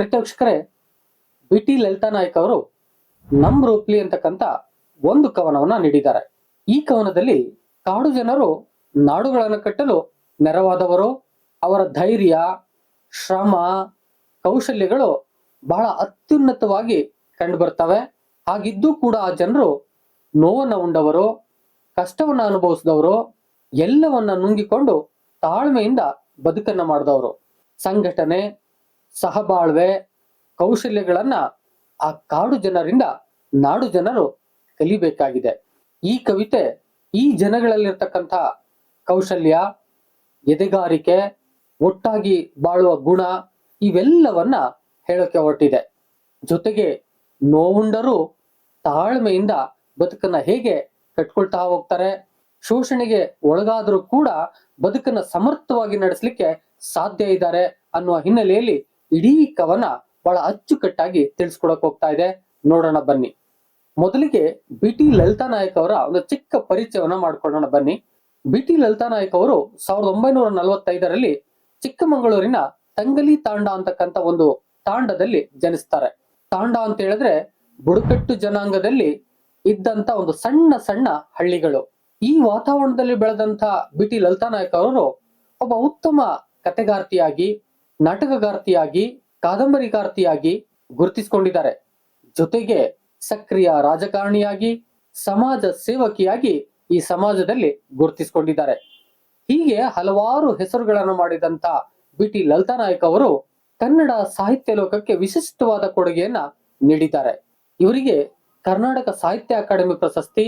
ಪ್ರತ್ಯಕ್ಷಕರೇ B T Lalitha Nayak ಅವರು ನಮ್ ರೂಪ್ಲಿ ಅಂತಕ್ಕಂತ ಒಂದು ಕವನವನ್ನ ನೀಡಿದ್ದಾರೆ. ಈ ಕವನದಲ್ಲಿ ಕಾಡು ಜನರು ನಾಡುಗಳನ್ನು ಕಟ್ಟಲು ನೆರವಾದವರು, ಅವರ ಧೈರ್ಯ, ಶ್ರಮ, ಕೌಶಲ್ಯಗಳು ಬಹಳ ಅತ್ಯುನ್ನತವಾಗಿ ಕಂಡುಬರ್ತವೆ ಹಾಗಿದ್ದೂ ಕೂಡ ಆ ಜನರು ನೋವನ್ನು ಉಂಡವರು, ಕಷ್ಟವನ್ನ ಅನುಭವಿಸಿದವರು, ಎಲ್ಲವನ್ನ ನುಂಗಿಕೊಂಡು ತಾಳ್ಮೆಯಿಂದ ಬದುಕನ್ನ ಮಾಡಿದವರು. ಸಂಘಟನೆ ಸಹಬಾಳ್ವೆ ಕೌಶಲ್ಯಗಳನ್ನ ಆ ಕಾಡು ಜನರಿಂದ ನಾಡು ಜನರು ಕಲಿಬೇಕಾಗಿದೆ. ಈ ಕವಿತೆ ಈ ಜನಗಳಲ್ಲಿರ್ತಕ್ಕಂಥ ಕೌಶಲ್ಯ, ಎದೆಗಾರಿಕೆ, ಒಟ್ಟಾಗಿ ಬಾಳುವ ಗುಣ ಇವೆಲ್ಲವನ್ನ ಹೇಳೋಕೆ ಹೊರಟಿದೆ. ಜೊತೆಗೆ ನೋವುಂಡರು ತಾಳ್ಮೆಯಿಂದ ಬದುಕನ್ನ ಹೇಗೆ ಕಟ್ಕೊಳ್ತಾ ಹೋಗ್ತಾರೆ, ಶೋಷಣೆಗೆ ಒಳಗಾದರೂ ಕೂಡ ಬದುಕನ್ನ ಸಮರ್ಥವಾಗಿ ನಡೆಸಲಿಕ್ಕೆ ಸಾಧ್ಯ ಇದ್ದಾರೆ ಅನ್ನುವ ಹಿನ್ನೆಲೆಯಲ್ಲಿ ಇಡೀ ಕವನ ಬಹಳ ಅಚ್ಚುಕಟ್ಟಾಗಿ ತಿಳಿಸ್ಕೊಡಕ್ ಹೋಗ್ತಾ ಇದೆ. ನೋಡೋಣ ಬನ್ನಿ. ಮೊದಲಿಗೆ ಬಿ ಟಿ ಲಲಿತಾ ನಾಯಕ್ ಅವರ ಒಂದು ಚಿಕ್ಕ ಪರಿಚಯವನ್ನ ಮಾಡ್ಕೊಳ್ಳೋಣ ಬನ್ನಿ. ಬಿ ಟಿ ಲಲಿತಾ ನಾಯಕ್ ಅವರು ಸಾವಿರದ ಒಂಬೈನೂರ ನಲವತ್ತೈದರಲ್ಲಿ ಚಿಕ್ಕಮಗಳೂರಿನ ತಂಗಲಿ ತಾಂಡ ಅಂತಕ್ಕಂಥ ಒಂದು ತಾಂಡದಲ್ಲಿ ಜನಿಸ್ತಾರೆ. ತಾಂಡ ಅಂತ ಹೇಳಿದ್ರೆ ಬುಡಕಟ್ಟು ಜನಾಂಗದಲ್ಲಿ ಇದ್ದಂತ ಒಂದು ಸಣ್ಣ ಸಣ್ಣ ಹಳ್ಳಿಗಳು. ಈ ವಾತಾವರಣದಲ್ಲಿ ಬೆಳೆದಂತ ಬಿ ಟಿ ಲಲಿತಾ ನಾಯಕ್ ಅವರು ಒಬ್ಬ ಉತ್ತಮ ಕತೆಗಾರ್ತಿಯಾಗಿ ನಾಟಕಗಾರ್ತಿಯಾಗಿ, ಕಾದಂಬರಿಗಾರ್ತಿಯಾಗಿ ಗುರುತಿಸಿಕೊಂಡಿದ್ದಾರೆ. ಜೊತೆಗೆ ಸಕ್ರಿಯ ರಾಜಕಾರಣಿಯಾಗಿ, ಸಮಾಜ ಸೇವಕಿಯಾಗಿ ಈ ಸಮಾಜದಲ್ಲಿ ಗುರುತಿಸಿಕೊಂಡಿದ್ದಾರೆ. ಹೀಗೆ ಹಲವಾರು ಹೆಸರುಗಳನ್ನು ಮಾಡಿದಂತ ಬಿ ಟಿ ಲಲಿತಾ ನಾಯಕ್ ಅವರು ಕನ್ನಡ ಸಾಹಿತ್ಯ ಲೋಕಕ್ಕೆ ವಿಶಿಷ್ಟವಾದ ಕೊಡುಗೆಯನ್ನ ನೀಡಿದ್ದಾರೆ. ಇವರಿಗೆ ಕರ್ನಾಟಕ ಸಾಹಿತ್ಯ ಅಕಾಡೆಮಿ ಪ್ರಶಸ್ತಿ,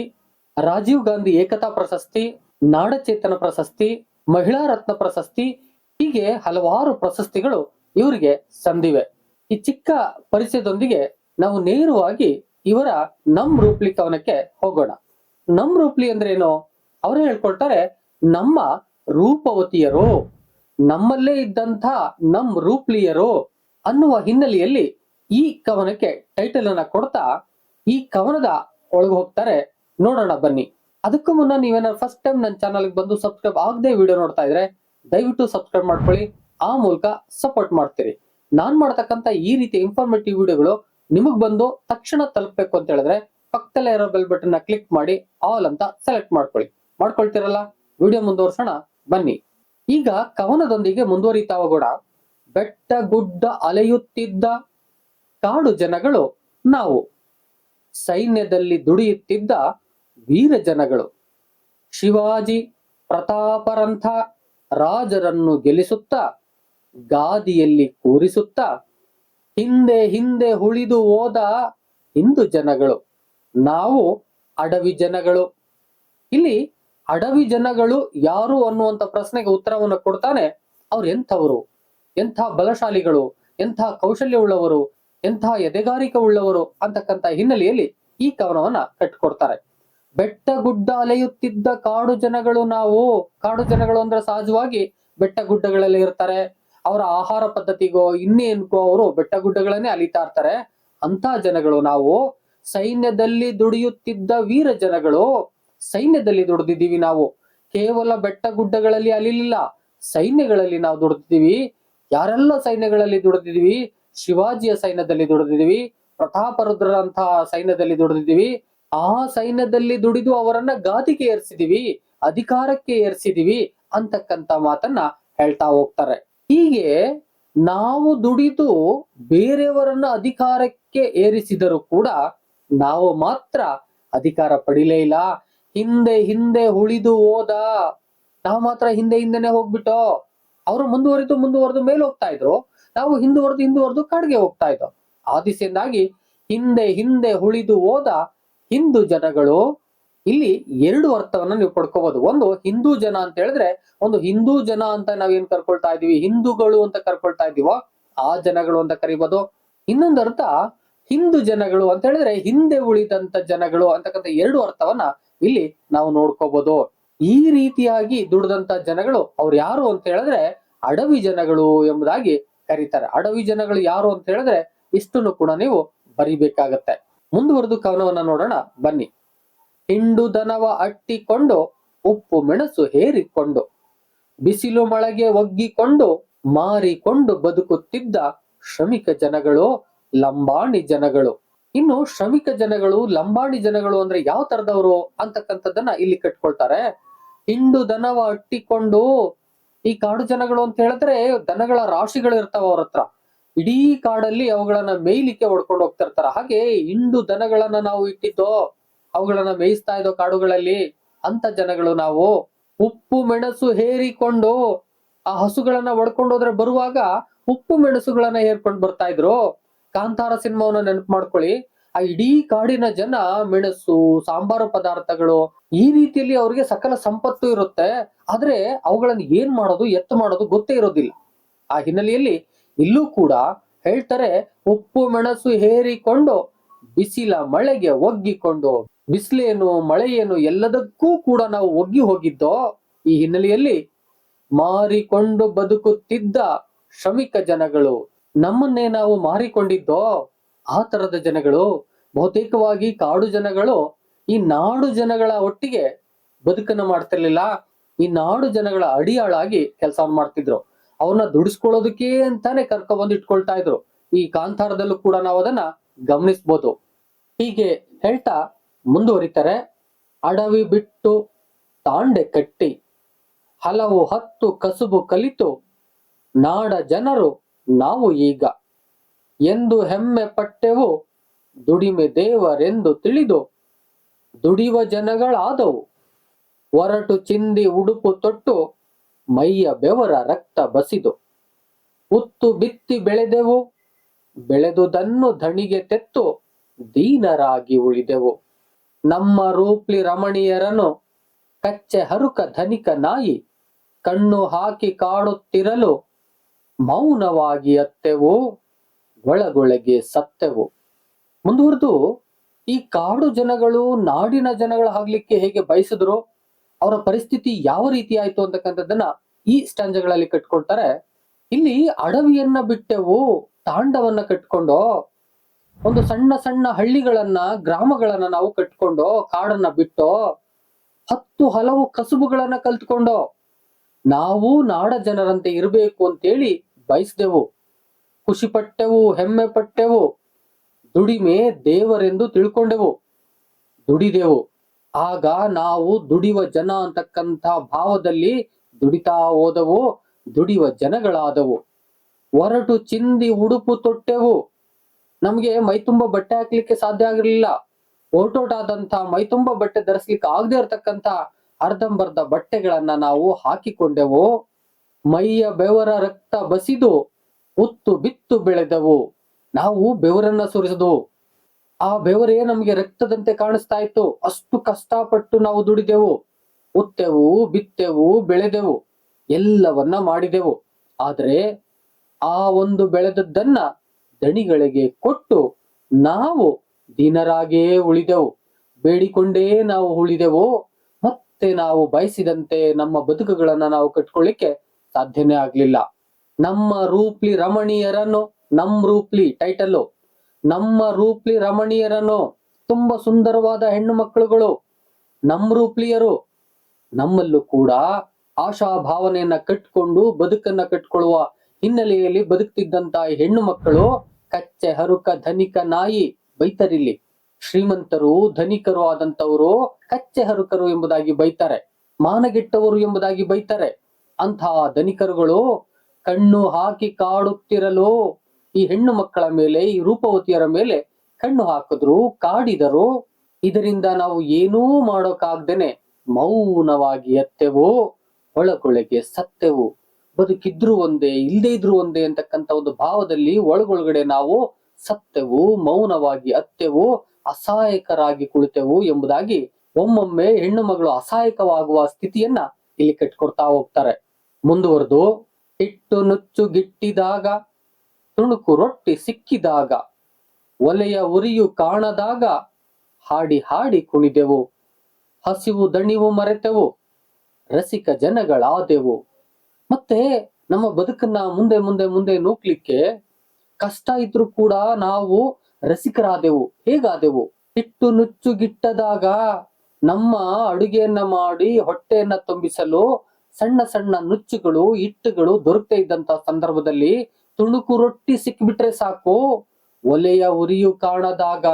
ರಾಜೀವ್ ಗಾಂಧಿ ಏಕತಾ ಪ್ರಶಸ್ತಿ, ನಾಡಚೇತನ ಪ್ರಶಸ್ತಿ, ಮಹಿಳಾ ರತ್ನ ಪ್ರಶಸ್ತಿ ಹೀಗೆ ಹಲವಾರು ಪ್ರಶಸ್ತಿಗಳು ಇವರಿಗೆ ಸಂದಿವೆ. ಈ ಚಿಕ್ಕ ಪರಿಚಯದೊಂದಿಗೆ ನಾವು ನೇರವಾಗಿ ಇವರ ನಮ್ ರೂಪ್ಲಿ ಕವನಕ್ಕೆ ಹೋಗೋಣ. ನಮ್ ರೂಪ್ಲಿ ಅಂದ್ರೆ ಏನು? ಅವರು ಹೇಳ್ಕೊಳ್ತಾರೆ, ನಮ್ಮ ರೂಪವತಿಯರು, ನಮ್ಮಲ್ಲೇ ಇದ್ದಂಥ ನಮ್ ರೂಪ್ಲಿಯರು ಅನ್ನುವ ಹಿನ್ನೆಲೆಯಲ್ಲಿ ಈ ಕವನಕ್ಕೆ ಟೈಟಲ್ ಅನ್ನ ಕೊಡ್ತಾ ಈ ಕವನದ ಒಳಗೆ ಹೋಗ್ತಾರೆ. ನೋಡೋಣ ಬನ್ನಿ. ಅದಕ್ಕೂ ಮುನ್ನ ನೀವೇನಾದ್ರು ಫಸ್ಟ್ ಟೈಮ್ ನನ್ನ ಚಾನಲ್ಗೆ ಬಂದು ಸಬ್ಸ್ಕ್ರೈಬ್ ಆಗದೆ ವಿಡಿಯೋ ನೋಡ್ತಾ ಇದ್ರೆ ದಯವಿಟ್ಟು ಸಬ್ಸ್ಕ್ರೈಬ್ ಮಾಡ್ಕೊಳ್ಳಿ, ಆ ಮೂಲಕ ಸಪೋರ್ಟ್ ಮಾಡ್ತೀರಿ. ನಾನ್ ಮಾಡ್ತಕ್ಕಂಥ ಈ ರೀತಿ ಇನ್ಫಾರ್ಮೇಟಿವ್ ವಿಡಿಯೋಗಳು ನಿಮಗ್ ಬಂದು ತಕ್ಷಣ ತಲುಪಬೇಕು ಅಂತ ಹೇಳಿದ್ರೆ ಪಕ್ಕದಲ್ಲೇ ಇರೋ ಬೆಲ್ ಬಟನ್ ಕ್ಲಿಕ್ ಮಾಡಿ ಆಲ್ ಅಂತ ಸೆಲೆಕ್ಟ್ ಮಾಡ್ಕೊಳ್ಳಿ. ಮಾಡ್ಕೊಳ್ತಿರಲ್ಲ? ವಿಡಿಯೋ ಮುಂದುವರ್ಸೋಣ, ಬನ್ನಿ. ಈಗ ಕವನದೊಂದಿಗೆ ಮುಂದುವರಿತಾ ಹೋಗೋಣ. ಬೆಟ್ಟ ಗುಡ್ಡ ಅಲೆಯುತ್ತಿದ್ದ ಕಾಡು ಜನಗಳು ನಾವು. ಸೈನ್ಯದಲ್ಲಿ ದುಡಿಯುತ್ತಿದ್ದ ವೀರ ಜನಗಳು. ಶಿವಾಜಿ ಪ್ರತಾಪರಂಥ ರಾಜರನ್ನು ಗೆಲ್ಲಿಸುತ್ತಾ, ಗಾದಿಯಲ್ಲಿ ಕೂರಿಸುತ್ತಾ, ಹಿಂದೆ ಹಿಂದೆ ಉಳಿದು ಹೋದ ಹಿಂದೂ ಜನಗಳು. ನಾವು ಅಡವಿ ಜನಗಳು. ಇಲ್ಲಿ ಅಡವಿ ಜನಗಳು ಯಾರು ಅನ್ನುವಂತ ಪ್ರಶ್ನೆಗೆ ಉತ್ತರವನ್ನು ಕೊಡ್ತಾನೆ ಅವ್ರು ಎಂಥವರು? ಎಂಥ ಬಲಶಾಲಿಗಳು? ಎಂಥ ಕೌಶಲ್ಯವುಳ್ಳವರು ಎಂಥ ಎದೆಗಾರಿಕೆ ಉಳ್ಳವರು ಅಂತಕ್ಕಂಥ ಹಿನ್ನೆಲೆಯಲ್ಲಿ ಈ ಕವನವನ್ನ ಕಟ್ಟಿಕೊಡ್ತಾರೆ. ಬೆಟ್ಟ ಗುಡ್ಡ ಅಲೆಯುತ್ತಿದ್ದ ಕಾಡು ಜನಗಳು ನಾವು. ಕಾಡು ಜನಗಳು ಅಂದ್ರೆ ಸಹಜವಾಗಿ ಬೆಟ್ಟ ಗುಡ್ಡಗಳಲ್ಲಿ ಇರ್ತಾರೆ. ಅವರ ಆಹಾರ ಪದ್ಧತಿಗೋ ಇನ್ನೇನ್ಕೋ ಅವರು ಬೆಟ್ಟ ಗುಡ್ಡಗಳನ್ನೇ ಅಲಿತಾ ಇರ್ತಾರೆ. ಅಂತ ಜನಗಳು ನಾವು. ಸೈನ್ಯದಲ್ಲಿ ದುಡಿಯುತ್ತಿದ್ದ ವೀರ ಜನಗಳು. ಸೈನ್ಯದಲ್ಲಿ ದುಡಿದಿದ್ದೀವಿ ನಾವು. ಕೇವಲ ಬೆಟ್ಟ ಗುಡ್ಡಗಳಲ್ಲಿ ಅಲಿಲಿಲ್ಲ. ಸೈನ್ಯಗಳಲ್ಲಿ ನಾವು ದುಡಿದಿದ್ದೀವಿ. ಯಾರೆಲ್ಲ ಸೈನ್ಯಗಳಲ್ಲಿ ದುಡಿದಿದ್ದೀವಿ? ಶಿವಾಜಿಯ ಸೈನ್ಯದಲ್ಲಿ ದುಡಿದಿದ್ದೀವಿ. ಪ್ರತಾಪರುದ್ರಂತಹ ಸೈನ್ಯದಲ್ಲಿ ದುಡಿದಿದ್ದೀವಿ. ಆ ಸೈನ್ಯದಲ್ಲಿ ದುಡಿದು ಅವರನ್ನ ಗಾದಿಗೆ ಏರ್ಸಿದೀವಿ, ಅಧಿಕಾರಕ್ಕೆ ಏರ್ಸಿದೀವಿ ಅಂತಕ್ಕಂತ ಮಾತನ್ನ ಹೇಳ್ತಾ ಹೋಗ್ತಾರೆ. ಹೀಗೆ ನಾವು ದುಡಿದು ಬೇರೆಯವರನ್ನ ಅಧಿಕಾರಕ್ಕೆ ಏರಿಸಿದರೂ ಕೂಡ ನಾವು ಮಾತ್ರ ಅಧಿಕಾರ ಪಡಿಲೇ ಇಲ್ಲ. ಹಿಂದೆ ಹಿಂದೆ ಉಳಿದು ಹೋದ, ನಾವು ಮಾತ್ರ ಹಿಂದೆ ಹಿಂದೆನೆ ಹೋಗ್ಬಿಟ್ಟೋ, ಅವರು ಮುಂದುವರಿದು ಮುಂದುವರೆದು ಮೇಲೆ ಹೋಗ್ತಾ ಇದ್ರು. ನಾವು ಹಿಂದುವರೆದು ಹಿಂದುವರೆದು ಕಾಡ್ಗೆ ಹೋಗ್ತಾ ಇದ್ದೋ ಆ ಹಿಂದೆ ಹಿಂದೆ ಉಳಿದು ಹೋದ ಹಿಂದೂ ಜನಗಳು ಇಲ್ಲಿ ಎರಡು ಅರ್ಥವನ್ನ ನೀವು ಪಡ್ಕೋಬಹುದು ಒಂದು ಹಿಂದೂ ಜನ ಅಂತ ಹೇಳಿದ್ರೆ, ಒಂದು ಹಿಂದೂ ಜನ ಅಂತ ನಾವೇನ್ ಕರ್ಕೊಳ್ತಾ ಇದೀವಿ ಹಿಂದೂಗಳು ಅಂತ ಕರ್ಕೊಳ್ತಾ ಇದೀವೋ ಆ ಜನಗಳು ಅಂತ ಕರಿಬಹುದು ಇನ್ನೊಂದು ಅರ್ಥ, ಹಿಂದೂ ಜನಗಳು ಅಂತ ಹೇಳಿದ್ರೆ, ಹಿಂದೆ ಉಳಿದಂತ ಜನಗಳು ಅಂತಕ್ಕಂಥ ಎರಡು ಅರ್ಥವನ್ನ ಇಲ್ಲಿ ನಾವು ನೋಡ್ಕೋಬಹುದು ಈ ರೀತಿಯಾಗಿ ದುಡಿದಂತ ಜನಗಳು ಅವ್ರು ಯಾರು ಅಂತ ಹೇಳಿದ್ರೆ, ಅಡವಿ ಜನಗಳು ಎಂಬುದಾಗಿ ಕರೀತಾರೆ. ಅಡವಿ ಜನಗಳು ಯಾರು ಅಂತ ಹೇಳಿದ್ರೆ, ಇಷ್ಟನ್ನು ಕೂಡ ನೀವು ಬರಿಬೇಕಾಗತ್ತೆ. ಮುಂದುವರೆದು ಕವನವನ್ನ ನೋಡೋಣ. ಬನ್ನಿ. ಹಿಂಡು ದನವ ಅಟ್ಟಿಕೊಂಡು, ಉಪ್ಪು ಮೆಣಸು ಹೇರಿಕೊಂಡು, ಬಿಸಿಲು ಮಳೆಗೆ ಒಗ್ಗಿಕೊಂಡು, ಮಾರಿಕೊಂಡು ಬದುಕುತ್ತಿದ್ದ ಶ್ರಮಿಕ ಜನಗಳು, ಲಂಬಾಣಿ ಜನಗಳು. ಇನ್ನು ಶ್ರಮಿಕ ಜನಗಳು, ಲಂಬಾಣಿ ಜನಗಳು ಅಂದ್ರೆ ಯಾವ ತರದವರು ಅಂತಕ್ಕಂಥದ್ದನ್ನ ಇಲ್ಲಿ ಕಟ್ಕೊಳ್ತಾರೆ. ಹಿಂಡು ದನವ ಅಟ್ಟಿಕೊಂಡು, ಈ ಕಾಡು ಜನಗಳು ಅಂತ ಹೇಳಿದ್ರೆ ದನಗಳ ರಾಶಿಗಳು ಇರ್ತಾವ ಅವ್ರ ಹತ್ರ. ಇಡೀ ಕಾಡಲ್ಲಿ ಅವುಗಳನ್ನ ಮೇಯ್ಲಿಕ್ಕೆ ಹೊಡ್ಕೊಂಡು ಹೋಗ್ತಿರ್ತಾರ ಹಾಗೆ ಹಿಂಡು ದನಗಳನ್ನ ನಾವು ಇಟ್ಟಿದ್ದೋ, ಅವುಗಳನ್ನ ಮೇಯಿಸ್ತಾ ಇದ್ದೋ ಕಾಡುಗಳಲ್ಲಿ ಅಂತ ಜನಗಳು ನಾವು ಉಪ್ಪು ಮೆಣಸು ಹೇರಿಕೊಂಡು ಆ ಹಸುಗಳನ್ನ ಹೊಡ್ಕೊಂಡು ಹೋದ್ರೆ ಬರುವಾಗ ಉಪ್ಪು ಮೆಣಸುಗಳನ್ನ ಹೇರ್ಕೊಂಡು ಬರ್ತಾ ಇದ್ರು. ಕಾಂತಾರ ಸಿನಿಮಾವನ್ನ ನೆನಪು ಮಾಡ್ಕೊಳ್ಳಿ. ಆ ಇಡೀ ಕಾಡಿನ ಜನ ಮೆಣಸು, ಸಾಂಬಾರು ಪದಾರ್ಥಗಳು ಈ ರೀತಿಯಲ್ಲಿ ಅವ್ರಿಗೆ ಸಕಲ ಸಂಪತ್ತು ಇರುತ್ತೆ. ಆದ್ರೆ ಅವುಗಳನ್ನ ಏನ್ ಮಾಡೋದು, ಎತ್ತು ಮಾಡೋದು ಗೊತ್ತೇ ಇರೋದಿಲ್ಲ. ಆ ಹಿನ್ನೆಲೆಯಲ್ಲಿ ಇಲ್ಲೂ ಕೂಡ ಹೇಳ್ತಾರೆ, ಉಪ್ಪು ಮೆಣಸು ಹೇರಿಕೊಂಡು, ಬಿಸಿಲ ಮಳೆಗೆ ಒಗ್ಗಿಕೊಂಡು, ಬಿಸಿಲೇನು ಮಳೆಯೇನು ಎಲ್ಲದಕ್ಕೂ ಕೂಡ ನಾವು ಒಗ್ಗಿ ಹೋಗಿದ್ದೋ, ಈ ಹಿನ್ನೆಲೆಯಲ್ಲಿ ಮಾರಿಕೊಂಡು ಬದುಕುತ್ತಿದ್ದ ಶ್ರಮಿಕ ಜನಗಳು, ನಮ್ಮನ್ನೇ ನಾವು ಮಾರಿಕೊಂಡಿದ್ದೋ, ಆ ತರದ ಜನಗಳು, ಬಹುತೇಕವಾಗಿ ಕಾಡು ಜನಗಳು, ಈ ನಾಡು ಜನಗಳ ಒಟ್ಟಿಗೆ ಬದುಕನ್ನು ಮಾಡ್ತಿರ್ಲಿಲ್ಲ, ಈ ನಾಡು ಜನಗಳ ಅಡಿಯಾಳಾಗಿ ಕೆಲಸ ಮಾಡ್ತಿದ್ರು. ಅವ್ರನ್ನ ದುಡಿಸ್ಕೊಳ್ಳೋದಕ್ಕೆ ಅಂತಾನೆ ಕರ್ಕೊ ಬಂದು ಇಟ್ಕೊಳ್ತಾ ಇದ್ರು. ಈ ಕಾಂತಾರದಲ್ಲೂ ಕೂಡ ನಾವು ಅದನ್ನ ಗಮನಿಸ್ಬೋದು. ಹೀಗೆ ಹೇಳ್ತಾ ಮುಂದುವರಿತಾರೆ. ಅಡವಿ ಬಿಟ್ಟು ತಾಂಡೆ ಕಟ್ಟಿ. ಹಲವು ಹತ್ತು ಕಸುಬು ಕಲಿತು, ನಾಡ ಜನರು ನಾವು ಈಗ. ಎಂದು ಹೆಮ್ಮೆ ಪಟ್ಟೆವು, ದುಡಿಮೆ ದೇವರೆಂದು ತಿಳಿದು ದುಡಿಯುವ ಜನಗಳಾದವು. ಒರಟು ಚಿಂದಿ ಉಡುಪು ತೊಟ್ಟು ಮೈಯ ಬೆವರ ರಕ್ತ ಬಸಿದು. ಉತ್ತು ಬಿತ್ತಿ ಬೆಳೆದೆವು, ಬೆಳೆದುದನ್ನು ಧಣಿಗೆ ತೆತ್ತು ದೀನರಾಗಿ ಉಳಿದೆವು. ನಮ್ಮ ರೂಪ್ಲಿ ರಮಣೀಯರನು ಕಚ್ಚೆ ಹರುಕ ಧನಿಕ ನಾಯಿ ಕಣ್ಣು ಹಾಕಿ ಕಾಡುತ್ತಿರಲು ಮೌನವಾಗಿ ಅತ್ತೆವು, ಒಳಗೊಳಗೆ ಸತ್ತೆವು. ಮುಂದುವರೆದು ಈ ಕಾಡು ಜನಗಳು, ನಾಡಿನ ಜನಗಳ ಆಗ್ಲಿಕ್ಕೆ ಹೇಗೆ ಬಯಸಿದ್ರು ಅವರ ಪರಿಸ್ಥಿತಿ ಯಾವ ರೀತಿ ಆಯ್ತು ಅಂತಕ್ಕಂಥದ್ದನ್ನ ಈ ಸ್ಟಂಜಗಳಲ್ಲಿ ಕಟ್ಕೊಳ್ತಾರೆ. ಇಲ್ಲಿ ಅಡವಿಯನ್ನ ಬಿಟ್ಟೆವು ತಾಂಡವನ್ನ ಕಟ್ಕೊಂಡು ಒಂದು ಸಣ್ಣ ಸಣ್ಣ ಹಳ್ಳಿಗಳನ್ನ, ಗ್ರಾಮಗಳನ್ನ ನಾವು ಕಟ್ಕೊಂಡು ಕಾಡನ್ನ ಬಿಟ್ಟು ಹತ್ತು ಹಲವು ಕಸುಬುಗಳನ್ನ ಕಲ್ತ್ಕೊಂಡು ನಾವು ನಾಡ ಜನರಂತೆ ಇರಬೇಕು ಅಂತೇಳಿ ಬಯಸ್ದೆವು. ಖುಷಿ ಪಟ್ಟೆವು, ಹೆಮ್ಮೆ ಪಟ್ಟೆವು, ದುಡಿಮೆ ದೇವರೆಂದು ತಿಳ್ಕೊಂಡೆವು. ದುಡಿದೆವು. ಆಗ ನಾವು ದುಡಿವ ಜನ ಅಂತಕ್ಕಂಥ ಭಾವದಲ್ಲಿ ದುಡಿತಾ ಹೋದವು, ದುಡಿಯುವ ಜನಗಳಾದವು. ಒರಟು ಚಿಂದಿ ಉಡುಪು ತೊಟ್ಟೆವು. ನಮಗೆ ಮೈತುಂಬ ಬಟ್ಟೆ ಹಾಕ್ಲಿಕ್ಕೆ ಸಾಧ್ಯ ಆಗಿರ್ಲಿಲ್ಲ. ಒರಟೋಟಾದಂತ ಮೈತುಂಬ ಬಟ್ಟೆ ಧರಿಸ್ಲಿಕ್ಕೆ ಆಗದೆ ಇರತಕ್ಕಂತ ಅರ್ಧಂಬರ್ಧ ಬಟ್ಟೆಗಳನ್ನ ನಾವು ಹಾಕಿಕೊಂಡೆವು. ಮೈಯ ಬೆವರ ರಕ್ತ ಬಸಿದು, ಉತ್ತು ಬಿತ್ತು ಬೆಳೆದವು. ನಾವು ಬೆವರನ್ನ ಸುರಿಸಿದ್ವು. ಆ ಬೆವರೇ ನಮಗೆ ರಕ್ತದಂತೆ ಕಾಣಿಸ್ತಾ ಇತ್ತು. ಅಷ್ಟು ಕಷ್ಟಪಟ್ಟು ನಾವು ದುಡಿದೆವು. ಉತ್ತೆವು, ಬಿತ್ತೆವು, ಬೆಳೆದೆವು. ಎಲ್ಲವನ್ನ ಮಾಡಿದೆವು. ಆದ್ರೆ ಆ ಒಂದು ಬೆಳೆದದ್ದನ್ನ ದಣಿಗಳಿಗೆ ಕೊಟ್ಟು ನಾವು ದೀನರಾಗೇ ಉಳಿದೆವು. ಬೇಡಿಕೊಂಡೇ ನಾವು ಉಳಿದೆವು. ಮತ್ತೆ ನಾವು ಬಯಸಿದಂತೆ ನಮ್ಮ ಬದುಕುಗಳನ್ನ ನಾವು ಕಟ್ಕೊಳ್ಳಿಕ್ಕೆ ಸಾಧ್ಯನೇ ಆಗ್ಲಿಲ್ಲ. ನಮ್ಮ ರೂಪ್ಲಿ ರಮಣೀಯರನ್ನು ನಮ್ ರೂಪ್ಲಿ ಟೈಟಲ್ಲು ನಮ್ಮ ರೂಪ್ಲಿ ರಮಣೀಯರನ್ನು ತುಂಬಾ ಸುಂದರವಾದ ಹೆಣ್ಣು ಮಕ್ಕಳುಗಳು, ನಮ್ಮ ರೂಪ್ಲಿಯರು ನಮ್ಮಲ್ಲೂ ಕೂಡ ಆಶಾ ಭಾವನೆಯನ್ನ ಕಟ್ಕೊಂಡು ಬದುಕನ್ನ ಕಟ್ಕೊಳ್ಳುವ ಹಿನ್ನೆಲೆಯಲ್ಲಿ ಬದುಕ್ತಿದ್ದಂತ ಹೆಣ್ಣು ಮಕ್ಕಳು ಕಚ್ಚೆ, ಹರುಕ, ಧನಿಕ ನಾಯಿ ಬೈತರಿಲ್ಲಿ. ಶ್ರೀಮಂತರು, ಧನಿಕರು ಆದಂತವರು ಕಚ್ಚೆ, ಹರುಕರು ಎಂಬುದಾಗಿ ಬೈತಾರೆ, ಮಾನಗೆಟ್ಟವರು ಎಂಬುದಾಗಿ ಬೈತಾರೆ. ಅಂತಹ ಧನಿಕರುಗಳು ಕಣ್ಣು ಹಾಕಿ ಕಾಡುತ್ತಿರಲು ಈ ಹೆಣ್ಣು ಮಕ್ಕಳ ಮೇಲೆ, ಈ ರೂಪವತಿಯರ ಮೇಲೆ ಕಣ್ಣು ಹಾಕಿದ್ರು, ಕಾಡಿದರು. ಇದರಿಂದ ನಾವು ಏನೂ ಮಾಡೋಕಾಗ್ದೇನೆ ಮೌನವಾಗಿ ಎತ್ತೆವು ಒಳಗೊಳಗೆ ಸತ್ತೆವು. ಬದುಕಿದ್ರು ಒಂದೇ ಇಲ್ಲದೆ ಇದ್ರು ಒಂದೇ ಅಂತಕ್ಕಂತ ಒಂದು ಭಾವದಲ್ಲಿ ಒಳಗೊಳಗಡೆ ನಾವು ಸತ್ತೆವು, ಮೌನವಾಗಿ ಅತ್ತೆವು ಅಸಹಾಯಕರಾಗಿ ಕುಳಿತೆವು ಎಂಬುದಾಗಿ ಒಮ್ಮೊಮ್ಮೆ ಹೆಣ್ಣು ಮಗಳು ಅಸಹಾಯಕವಾಗುವ ಸ್ಥಿತಿಯನ್ನ ಇಲ್ಲಿ ಕಟ್ಕೊಡ್ತಾ ಹೋಗ್ತಾರೆ. ಮುಂದುವರೆದು, ಹಿಟ್ಟು ನುಚ್ಚು ಗಿಟ್ಟಿದಾಗ ತುಣುಕು ರೊಟ್ಟಿ ಸಿಕ್ಕಿದಾಗ, ಒಲೆಯ ಉರಿಯು ಕಾಣದಾಗ ಹಾಡಿ ಹಾಡಿ ಕುಣಿದೆವು. ಹಸಿವು ದಣಿವು ಮರೆತೆವು, ರಸಿಕ ಜನಗಳಾದೆವು. ಮತ್ತೆ ನಮ್ಮ ಬದುಕನ್ನ ಮುಂದೆ ಮುಂದೆ ಮುಂದೆ ನೂಕ್ಲಿಕ್ಕೆ ಕಷ್ಟ ಇದ್ರೂ ಕೂಡ ನಾವು ರಸಿಕರಾದೆವು, ಹೇಗಾದೆವು? ಹಿಟ್ಟು ನುಚ್ಚುಗಿಟ್ಟದಾಗ ನಮ್ಮ ಅಡುಗೆಯನ್ನ ಮಾಡಿ ಹೊಟ್ಟೆಯನ್ನ ತುಂಬಿಸಲು ಸಣ್ಣ ಸಣ್ಣ ನುಚ್ಚುಗಳು, ಹಿಟ್ಟುಗಳು ದೊರಕದೇ ಇದ್ದಂತ ಸಂದರ್ಭದಲ್ಲಿ ತುಣುಕು ರೊಟ್ಟಿ ಸಿಕ್ಬಿಟ್ರೆ ಸಾಕು. ಒಲೆಯ ಉರಿಯು ಕಾಣದಾಗ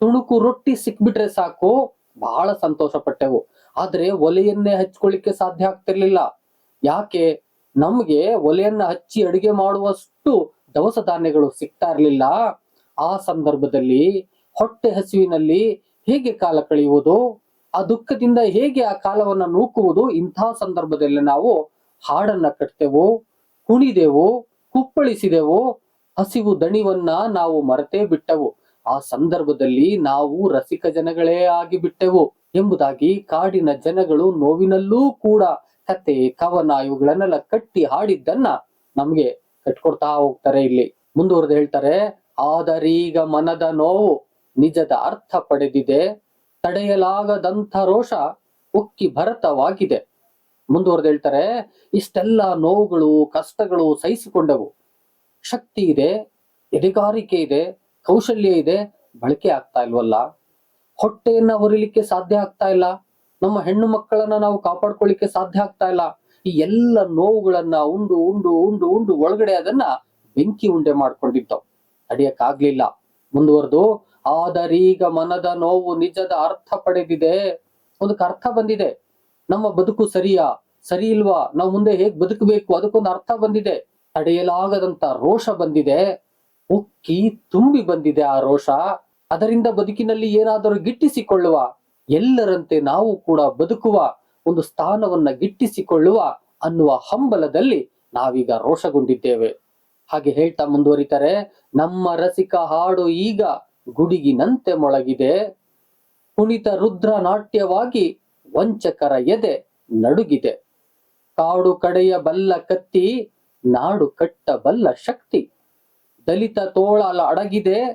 ತುಣುಕು ರೊಟ್ಟಿ ಸಿಕ್ಬಿಟ್ರೆ ಸಾಕು. ಬಹಳ ಸಂತೋಷ ಪಟ್ಟೆವು ಆದ್ರೆ ಒಲೆಯನ್ನೇ ಹಚ್ಕೊಳ್ಳಿಕ್ಕೆ ಸಾಧ್ಯ ಆಗ್ತಿರ್ಲಿಲ್ಲ. ಯಾಕೆ? ನಮ್ಗೆ ಒಲೆಯನ್ನ ಹಚ್ಚಿ ಅಡಿಗೆ ಮಾಡುವಷ್ಟು ದವಸ ಧಾನ್ಯಗಳು ಸಿಗ್ತಾ ಇರ್ಲಿಲ್ಲ. ಆ ಸಂದರ್ಭದಲ್ಲಿ ಹೊಟ್ಟೆ ಹಸಿವಿನಲ್ಲಿ ಹೇಗೆ ಕಾಲ ಕಳೆಯುವುದು? ಆ ದುಃಖದಿಂದ ಹೇಗೆ ಆ ಕಾಲವನ್ನ ನೂಕುವುದು? ಇಂಥ ಸಂದರ್ಭದಲ್ಲಿ ನಾವು ಹಾಡನ್ನ ಕಟ್ತೆವು, ಕುಣಿದೆವು ಕುಪ್ಪಳಿಸಿದೆವು? ಹಸಿವು ದಣಿವನ್ನ ನಾವು ಮರೆತೇ ಬಿಟ್ಟೆವು. ಆ ಸಂದರ್ಭದಲ್ಲಿ ನಾವು ರಸಿಕ ಜನಗಳೇ ಆಗಿ ಬಿಟ್ಟೆವು ಎಂಬುದಾಗಿ ಕಾಡಿನ ಜನಗಳು ನೋವಿನಲ್ಲೂ ಕೂಡ ಕತೆ ಕವನ ಇವುಗಳನ್ನೆಲ್ಲ ಕಟ್ಟಿ ಹಾಡಿದ್ದನ್ನ ನಮ್ಗೆ ಕಟ್ಕೊಡ್ತಾ ಹೋಗ್ತಾರೆ ಇಲ್ಲಿ. ಮುಂದುವರೆದು ಹೇಳ್ತಾರೆ, ಆದರೀಗ ಮನದ ನೋವು ನಿಜದ ಅರ್ಥ ಪಡೆದಿದೆ, ತಡೆಯಲಾಗದಂಥ ರೋಷ ಉಕ್ಕಿ ಭರತವಾಗಿದೆ. ಮುಂದುವರೆದು ಹೇಳ್ತಾರೆ, ಇಷ್ಟೆಲ್ಲ ನೋವುಗಳು, ಕಷ್ಟಗಳು ಸಹಿಸಿಕೊಂಡವು. ಶಕ್ತಿ ಇದೆ, ಎದೆಗಾರಿಕೆ ಇದೆ, ಕೌಶಲ್ಯ ಇದೆ, ಬಳಕೆ ಆಗ್ತಾ ಇಲ್ವಲ್ಲ? ಹೊಟ್ಟೆಯನ್ನ ಹೊರಿಲಿಕ್ಕೆ ಸಾಧ್ಯ ಆಗ್ತಾ ಇಲ್ಲ. ನಮ್ಮ ಹೆಣ್ಣು ಮಕ್ಕಳನ್ನ ನಾವು ಕಾಪಾಡ್ಕೊಳ್ಳಿಕ್ಕೆ ಸಾಧ್ಯ ಆಗ್ತಾ ಇಲ್ಲ. ಈ ಎಲ್ಲ ನೋವುಗಳನ್ನ ಉಂಡು ಉಂಡು ಉಂಡು ಉಂಡು ಒಳಗಡೆ ಅದನ್ನ ಬೆಂಕಿ ಉಂಡೆ ಮಾಡ್ಕೊಂಡಿದ್ದವು. ತಡಿಯಕ್ಕಾಗ್ಲಿಲ್ಲ. ಮುಂದುವರೆದು, ಆದರೀಗ ಮನದ ನೋವು ನಿಜದ ಅರ್ಥ ಪಡೆದಿದೆ. ಒಂದಕ್ಕೆ ಅರ್ಥ ಬಂದಿದೆ. ನಮ್ಮ ಬದುಕು ಸರಿಯಾ? ಸರಿ ಇಲ್ವಾ? ನಾವು ಮುಂದೆ ಹೇಗ್ ಬದುಕಬೇಕು? ಅದಕ್ಕೊಂದು ಅರ್ಥ ಬಂದಿದೆ. ತಡೆಯಲಾಗದಂತ ರೋಷ ಬಂದಿದೆ. ಉಕ್ಕಿ ತುಂಬಿ ಬಂದಿದೆ ಆ ರೋಷ. ಅದರಿಂದ ಬದುಕಿನಲ್ಲಿ ಏನಾದರೂ ಗಿಟ್ಟಿಸಿಕೊಳ್ಳುವ, ಎಲ್ಲರಂತೆ ನಾವು ಕೂಡ ಬದುಕುವ, ಒಂದು ಸ್ಥಾನವನ್ನ ಗಿಟ್ಟಿಸಿಕೊಳ್ಳುವ ಅನ್ನುವ ಹಂಬಲದಲ್ಲಿ ನಾವೀಗ ರೋಷಗೊಂಡಿದ್ದೇವೆ. ಹಾಗೆ ಹೇಳ್ತಾ ಮುಂದುವರಿತಾರೆ, ನಮ್ಮ ರಸಿಕ ಹಾಡು ಈಗ ಗುಡುಗಿನಂತೆ ಮೊಳಗಿದೆ. ಕುಣಿತ ರುದ್ರ ನಾಟ್ಯವಾಗಿ ವಂಚಕರ ಎದೆ ನಡುಗಿದೆ. ಕಾಡು ಕಡೆಯ ಬಲ್ಲ ಕತ್ತಿ, ನಾಡು ಕಟ್ಟಬಲ್ಲ ಶಕ್ತಿ. ದಲಿತ ತೋಳಲ ಅಡಗಿದೆ,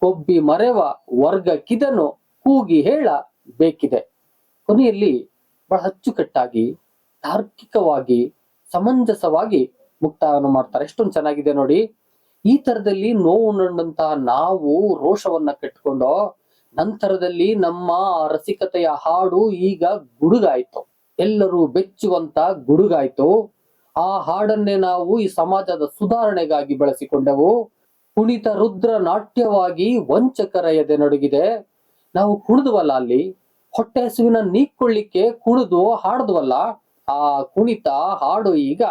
ಕೊಬ್ಬಿ ಮರೆವ ವರ್ಗ ಕಿದನು ಕೂಗಿ ಹೇಳ ಬೇಕಿದೆ. ಕೊನೆಯಲ್ಲಿ ಬಹಳ ಅಚ್ಚುಕಟ್ಟಾಗಿ, ತಾರ್ಕಿಕವಾಗಿ, ಸಮಂಜಸವಾಗಿ ಮುಕ್ತಾಯವನ್ನು ಮಾಡ್ತಾರೆ. ಎಷ್ಟೊಂದು ಚೆನ್ನಾಗಿದೆ ನೋಡಿ. ಈ ತರದಲ್ಲಿ ನೋವು ನಂಡಂತಹ ನಾವು ರೋಷವನ್ನ ಕಟ್ಕೊಂಡು ನಂತರದಲ್ಲಿ ನಮ್ಮ ರಸಿಕತೆಯ ಹಾಡು ಈಗ ಗುಡುಗಾಯ್ತು. ಎಲ್ಲರೂ ಬೆಚ್ಚುವಂತ ಗುಡುಗಾಯ್ತು. ಆ ಹಾಡನ್ನೇ ನಾವು ಈ ಸಮಾಜದ ಸುಧಾರಣೆಗಾಗಿ ಬಳಸಿಕೊಂಡೆವು. ಕುಣಿತ ರುದ್ರ ನಾಟ್ಯವಾಗಿ ವಂಚಕರ ಎದೆ ನಡುಗಿದೆ. ನಾವು ಕುಣಿದ್ವಲ್ಲ ಅಲ್ಲಿ? ಹೊಟ್ಟೆ ಹಸುವಿನ ನೀಕ್ಕೊಳ್ಳಿಕ್ಕೆ ಕುಣಿದು ಹಾಡದ್ವಲ್ಲ? ಆ ಕುಣಿತ ಹಾಡು ಈಗ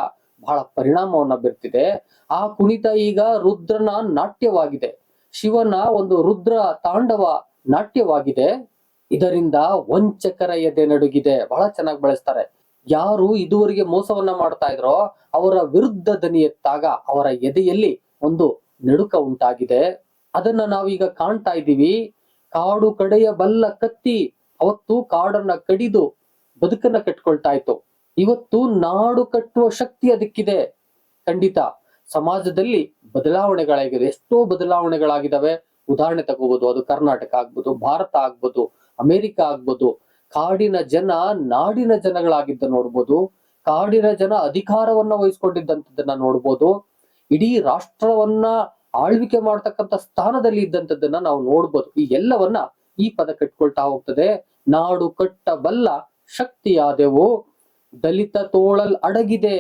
ಬಹಳ ಪರಿಣಾಮವನ್ನ ಬೀರ್ತಿದೆ. ಆ ಕುಣಿತ ಈಗ ರುದ್ರನ ನಾಟ್ಯವಾಗಿದೆ. ಶಿವನ ಒಂದು ರುದ್ರ ತಾಂಡವ ನಾಟ್ಯವಾಗಿದೆ. ಇದರಿಂದ ವಂಚಕರ ಎದೆ ನಡುಗಿದೆ. ಬಹಳ ಚೆನ್ನಾಗಿ ಬಳಸ್ತಾರೆ. ಯಾರು ಇದುವರೆಗೆ ಮೋಸವನ್ನ ಮಾಡ್ತಾ ಇದ್ರೋ, ಅವರ ವಿರುದ್ಧ ದನಿ ಎತ್ತಾಗ ಅವರ ಎದೆಯಲ್ಲಿ ಒಂದು ನಡುಕ ಉಂಟಾಗಿದೆ. ಅದನ್ನ ನಾವೀಗ ಕಾಣ್ತಾ ಇದ್ದೀವಿ. ಕಾಡು ಕಡೆಯ ಬಲ್ಲ ಕತ್ತಿ ಅವತ್ತು ಕಾಡನ್ನ ಕಡಿದು ಬದುಕನ್ನ ಕಟ್ಕೊಳ್ತಾ ಇತ್ತು. ಇವತ್ತು ನಾಡು ಕಟ್ಟುವ ಶಕ್ತಿ ಅದಕ್ಕಿದೆ. ಖಂಡಿತ. ಸಮಾಜದಲ್ಲಿ ಬದಲಾವಣೆಗಳಾಗಿದೆ. ಎಷ್ಟೋ ಬದಲಾವಣೆಗಳಾಗಿದ್ದಾವೆ. ಉದಾಹರಣೆ ತಗೋಬಹುದು ಅದು ಕರ್ನಾಟಕ ಆಗ್ಬೋದು, ಭಾರತ ಆಗ್ಬೋದು, ಅಮೆರಿಕ ಆಗ್ಬೋದು. ಕಾಡಿನ ಜನ ನಾಡಿನ ಜನಗಳಾಗಿದ್ದ ನೋಡ್ಬೋದು. ಕಾಡಿನ ಜನ ಅಧಿಕಾರವನ್ನ ವಹಿಸ್ಕೊಂಡಿದ್ದಂಥದ್ದನ್ನ ನೋಡ್ಬೋದು. ಇಡೀ ರಾಷ್ಟ್ರವನ್ನ ಆಳ್ವಿಕೆ ಮಾಡ್ತಕ್ಕಂಥ ಸ್ಥಾನದಲ್ಲಿ ಇದ್ದಂಥದ್ದನ್ನ ನಾವು ನೋಡ್ಬೋದು. ಈ ಎಲ್ಲವನ್ನ ಈ ಪದ ಕಟ್ಕೊಳ್ತಾ ಹೋಗ್ತದೆ. ನಾಡು ಕಟ್ಟಬಲ್ಲ ಶಕ್ತಿಯಾದೆವು. ದಲಿತ ತೋಳಲ್ ಅಡಗಿದೆ.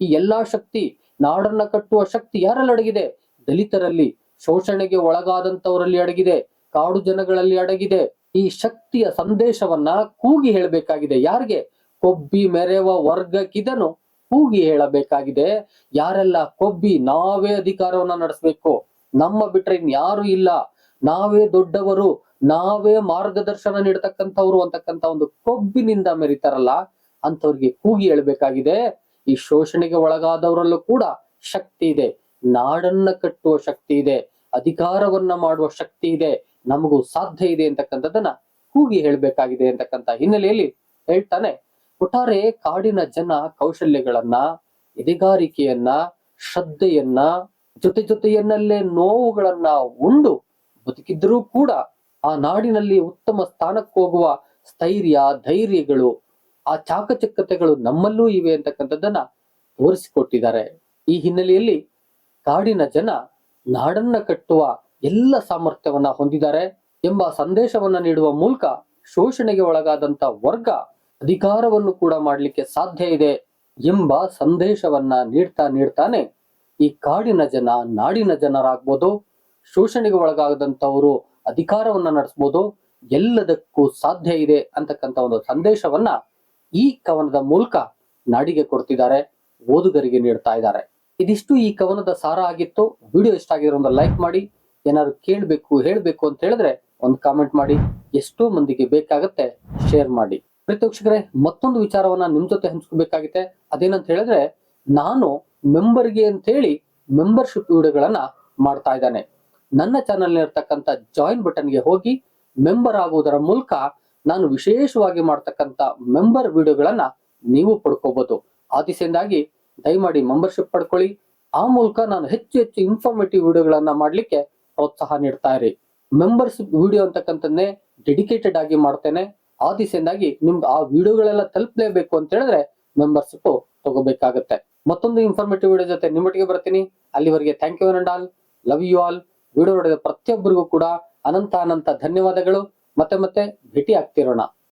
ಈ ಎಲ್ಲಾ ಶಕ್ತಿ ನಾಡನ್ನ ಕಟ್ಟುವ ಶಕ್ತಿ ಯಾರಲ್ಲಿ ಅಡಗಿದೆ? ದಲಿತರಲ್ಲಿ. ಶೋಷಣೆಗೆ ಒಳಗಾದಂತವರಲ್ಲಿ ಅಡಗಿದೆ, ಕಾಡು ಜನಗಳಲ್ಲಿ ಅಡಗಿದೆ. ಈ ಶಕ್ತಿಯ ಸಂದೇಶವನ್ನ ಕೂಗಿ ಹೇಳಬೇಕಾಗಿದೆ. ಯಾರಿಗೆ? ಕೊಬ್ಬಿ, ಮೆರೆವ, ವರ್ಗಕ್ಕಿದನು ಕೂಗಿ ಹೇಳಬೇಕಾಗಿದೆ. ಯಾರೆಲ್ಲ ಕೊಬ್ಬಿ ನಾವೇ ಅಧಿಕಾರವನ್ನ ನಡೆಸಬೇಕು? ನಮ್ಮ ಬಿಟ್ರೆ ಇನ್ಯಾರು ಇಲ್ಲ. ನಾವೇ ದೊಡ್ಡವರು, ನಾವೇ ಮಾರ್ಗದರ್ಶನ ನೀಡತಕ್ಕಂಥವ್ರು ಅಂತಕ್ಕಂಥ ಒಂದು ಕೊಬ್ಬಿನಿಂದ ಮೆರಿತಾರಲ್ಲ ಅಂತವ್ರಿಗೆ ಕೂಗಿ ಹೇಳ್ಬೇಕಾಗಿದೆ. ಈ ಶೋಷಣೆಗೆ ಒಳಗಾದವರಲ್ಲೂ ಕೂಡ ಶಕ್ತಿ ಇದೆ. ನಾಡನ್ನ ಕಟ್ಟುವ ಶಕ್ತಿ ಇದೆ, ಅಧಿಕಾರವನ್ನ ಮಾಡುವ ಶಕ್ತಿ ಇದೆ, ನಮಗೂ ಸಾಧ್ಯ ಇದೆ ಅಂತಕ್ಕಂಥದ್ದನ್ನ ಕೂಗಿ ಹೇಳ್ಬೇಕಾಗಿದೆ ಅಂತಕ್ಕಂಥ ಹಿನ್ನೆಲೆಯಲ್ಲಿ ಹೇಳ್ತಾನೆ. ಒಟ್ಟಾರೆ ಕಾಡಿನ ಜನ ಕೌಶಲ್ಯಗಳನ್ನ, ಎದೆಗಾರಿಕೆಯನ್ನ, ಶ್ರದ್ಧೆಯನ್ನ, ಜೊತೆ ಜೊತೆಯನ್ನಲ್ಲೇ ನೋವುಗಳನ್ನ ಉಂಡು ಬದುಕಿದ್ರೂ ಕೂಡ ಆ ನಾಡಿನಲ್ಲಿ ಉತ್ತಮ ಸ್ಥಾನಕ್ಕೆ ಹೋಗುವ ಸ್ಥೈರ್ಯ, ಧೈರ್ಯಗಳು, ಆ ಚಾಕಚಕ್ಯತೆಗಳು ನಮ್ಮಲ್ಲೂ ಇವೆ ಅಂತಕ್ಕಂಥದ್ದನ್ನ ತೋರಿಸಿಕೊಟ್ಟಿದ್ದಾರೆ. ಈ ಹಿನ್ನೆಲೆಯಲ್ಲಿ ಕಾಡಿನ ಜನ ನಾಡನ್ನ ಕಟ್ಟುವ ಎಲ್ಲ ಸಾಮರ್ಥ್ಯವನ್ನ ಹೊಂದಿದ್ದಾರೆ ಎಂಬ ಸಂದೇಶವನ್ನ ನೀಡುವ ಮೂಲಕ ಶೋಷಣೆಗೆ ಒಳಗಾದಂತ ವರ್ಗ ಅಧಿಕಾರವನ್ನು ಕೂಡ ಮಾಡಲಿಕ್ಕೆ ಸಾಧ್ಯ ಇದೆ ಎಂಬ ಸಂದೇಶವನ್ನ ನೀಡ್ತಾ ನೀಡ್ತಾನೆ ಈ ಕಾಡಿನ ಜನ, ನಾಡಿನ ಜನರಾಗ್ಬೋದು, ಶೋಷಣೆಗೆ ಒಳಗಾಗದಂತವರು ಅಧಿಕಾರವನ್ನ ನಡೆಸ್ಬೋದು, ಎಲ್ಲದಕ್ಕೂ ಸಾಧ್ಯ ಇದೆ ಅಂತಕ್ಕಂಥ ಒಂದು ಸಂದೇಶವನ್ನ ಈ ಕವನದ ಮೂಲಕ ನಾಡಿಗೆ ಕೊಡ್ತಿದ್ದಾರೆ, ಓದುಗರಿಗೆ ನೀಡ್ತಾ ಇದ್ದಾರೆ. ಇದಿಷ್ಟು ಈ ಕವನದ ಸಾರ ಆಗಿತ್ತು. ವಿಡಿಯೋ ಇಷ್ಟ ಆಗಿದ್ರೆ ಒಂದು ಲೈಕ್ ಮಾಡಿ, ಏನಾದ್ರು ಕೇಳಬೇಕು, ಹೇಳಬೇಕು ಅಂತ ಹೇಳಿದ್ರೆ ಒಂದು ಕಾಮೆಂಟ್ ಮಾಡಿ. ಎಷ್ಟೋ ಮಂದಿಗೆ ಬೇಕಾಗತ್ತೆ ಶೇರ್ ಮಾಡಿ. ಪ್ರೀತೋಕ್ಷಕರೇ ಮತ್ತೊಂದು ವಿಚಾರವನ್ನ ನಿಮ್ ಜೊತೆ ಹಂಚ್ಕೋಬೇಕಾಗಿದೆ ಅದೇನಂತ ಹೇಳಿದ್ರೆ, ನಾನು ಮೆಂಬರ್ಗೆ ಅಂತ ಹೇಳಿ ಮೆಂಬರ್ಶಿಪ್ ವಿಡಿಯೋಗಳನ್ನ ಮಾಡ್ತಾ ಇದ್ದಾನೆ. ನನ್ನ ಚಾನೆಲ್ ಇರ್ತಕ್ಕಂಥ ಜಾಯಿನ್ ಬಟನ್ಗೆ ಹೋಗಿ ಮೆಂಬರ್ ಆಗುವುದರ ಮೂಲಕ ನಾನು ವಿಶೇಷವಾಗಿ ಮಾಡ್ತಕ್ಕಂಥ ಮೆಂಬರ್ ವಿಡಿಯೋಗಳನ್ನ ನೀವು ಪಡ್ಕೋಬಹುದು ಆ ದಿಸೆಯಿಂದಾಗಿ ದಯಮಾಡಿ ಮೆಂಬರ್ಶಿಪ್ ಪಡ್ಕೊಳ್ಳಿ. ಆ ಮೂಲಕ ನಾನು ಹೆಚ್ಚು ಹೆಚ್ಚು ಇನ್ಫಾರ್ಮೇಟಿವ್ ವಿಡಿಯೋಗಳನ್ನ ಮಾಡಲಿಕ್ಕೆ ಪ್ರೋತ್ಸಾಹ ನೀಡ್ತಾ ಇರಿ. ಮೆಂಬರ್ಶಿಪ್ ವಿಡಿಯೋ ಅಂತಕ್ಕಂಥದ್ದೇ ಡೆಡಿಕೇಟೆಡ್ ಆಗಿ ಮಾಡ್ತೇನೆ. ಆ ದಿಸೆಯಿಂದಾಗಿ ನಿಮ್ಗೆ ಆ ವಿಡಿಯೋಗಳೆಲ್ಲ ತಲುಪಲೇಬೇಕು ಅಂತ ಹೇಳಿದ್ರೆ ಮೆಂಬರ್ಶಿಪ್ ತಗೋಬೇಕಾಗತ್ತೆ. ಮತ್ತೊಂದು ಇನ್ಫಾರ್ಮೇಟಿವ್ ವಿಡಿಯೋ ಜೊತೆ ನಿಮ್ಮೊಟ್ಟಿಗೆ ಬರ್ತೀನಿ. ಅಲ್ಲಿವರೆಗೆ thank you and all love you all video ನೋಡಿದ ಪ್ರತಿಯೊಬ್ಬರಿಗೂ ಕೂಡ ಅನಂತ ಅನಂತ ಧನ್ಯವಾದಗಳು. ಮತ್ತೆ ಮತ್ತೆ ಭೇಟಿ ಆಗ್ತಿರೋಣ